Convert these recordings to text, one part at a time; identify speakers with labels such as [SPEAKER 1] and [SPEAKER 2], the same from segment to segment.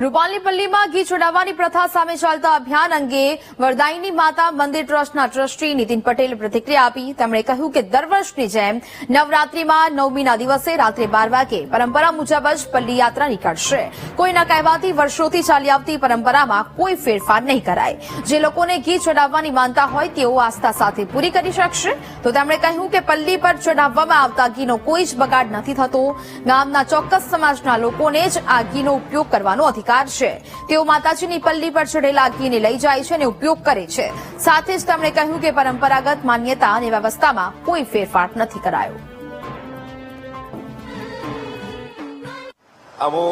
[SPEAKER 1] રૂપાલી પલ્લીમાં ઘી છોડાવવાની પ્રથા સામે ચાલતા અભિયાન અંગે વરદાયીની માતા મંદિર ટ્રસ્ટના ટ્રસ્ટી નીતિન પટેલે પ્રતિક્રિયા આપી. તેમણે કહ્યું કે દર વર્ષની જેમ નવરાત્રીમાં નવમીના દિવસે રાત્રે બાર વાગે પરંપરા મુજબ જ પલ્લી યાત્રા નીકળશે. કોઈના કહેવાથી વર્ષોથી ચાલી આવતી પરંપરામાં કોઈ ફેરફાર નહીં કરાય. જે લોકોને ઘી ચડાવવાની માનતા હોય તેઓ આસ્થા સાથે પૂરી કરી શકશે. તો તેમણે કહ્યું કે પલ્લી પર ચડાવવામાં આવતા ઘીનો કોઈ જ બગાડ નથી થતો. ગામના ચોક્કસ સમાજના લોકોને જ આ ઘીનો ઉપયોગ કરવાનો અધિકાર છે. તેઓ માતાજીની પલ્લી પર ચઢેલા ઘીને લઈ જાય છે અને ઉપયોગ કરે છે. સાથે જ તેમણે કહ્યું કે પરંપરાગત માન્યતા અને વ્યવસ્થામાં કોઈ ફેરફાર નથી કરાયો.
[SPEAKER 2] આવો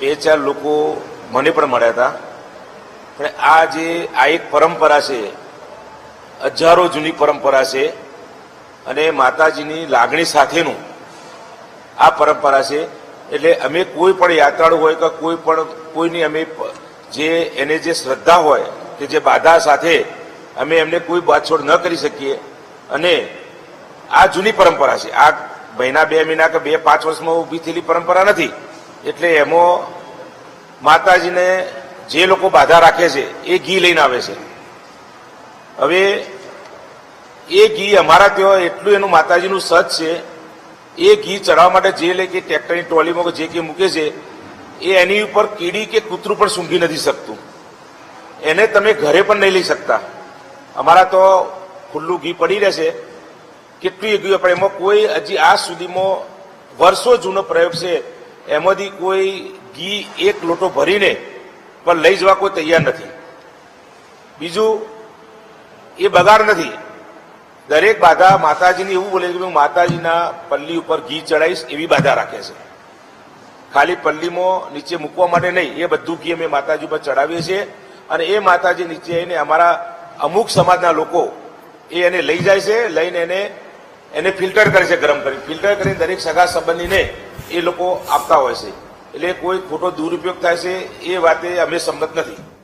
[SPEAKER 2] બે ચાર લોકો મને પણ મળ્યા હતા. પણ આ જે આ એક પરંપરા છે, હજારો જૂની પરંપરા છે અને માતાજીની લાગણી સાથેનું આ પરંપરા છે એટલે અમે કોઈ પણ યાત્રાળુ હોય કે કોઈ પણ કોઈની અમે જે એને જે શ્રદ્ધા હોય કે જે બાધા સાથે અમે એમને કોઈ બાછોડ ન કરી શકીએ. અને આ જૂની પરંપરા છે. આ મહિના બે મહિના કે બે પાંચ વર્ષમાં ઊભી થયેલી પરંપરા નથી. એટલે એમાં માતાજીને જે લોકો બાધા રાખે છે, એ ઘી લઈને આવે છે. હવે એ ઘી અમારા ત્યાં એટલું એનું માતાજીનું સત છે એ ઘી ચડાવવા માટે જે લે કે ટ્રેક્ટરની ટ્રોલીમાં જે કે મૂકે છે, એ એની ઉપર કીડી કે કૂતરું પણ સૂંઘી નથી શકતું. એને તમે ઘરે પણ નહીં લઈ શકતા. અમારા તો ખુલ્લું ઘી પડી રહેશે. કેટલું ઘી, પણ એમાં કોઈ હજી આજ સુધીમાં વર્ષો જૂનો પ્રયોગ છે. એમાંથી કોઈ ઘી એક લોટો ભરીને પણ લઈ જવા કોઈ તૈયાર નથી. બીજું, એ બગાડ નથી. દરેક બાધા માતાજીની, એવું બોલે છે કે હું માતાજીના પલ્લી ઉપર ઘી ચડાવીશ, એવી બાધા રાખે છે. ખાલી પલ્લીમાં નીચે મૂકવા માટે નહીં, એ બધું ઘી અમે માતાજી ઉપર ચડાવીએ છીએ અને એ માતાજી નીચે એને અમારા અમુક સમાજના લોકો એ એને લઈ જાય છે, લઈને એને એને ફિલ્ટર કરે છે ગરમ કરી. ફિલ્ટર કરીને દરેક સગા સંબંધીને એ લોકો આપતા હોય છે. એટલે કોઈ ખોટો દુરુપયોગ થાય છે, એ વાતે અમે સંમત નથી.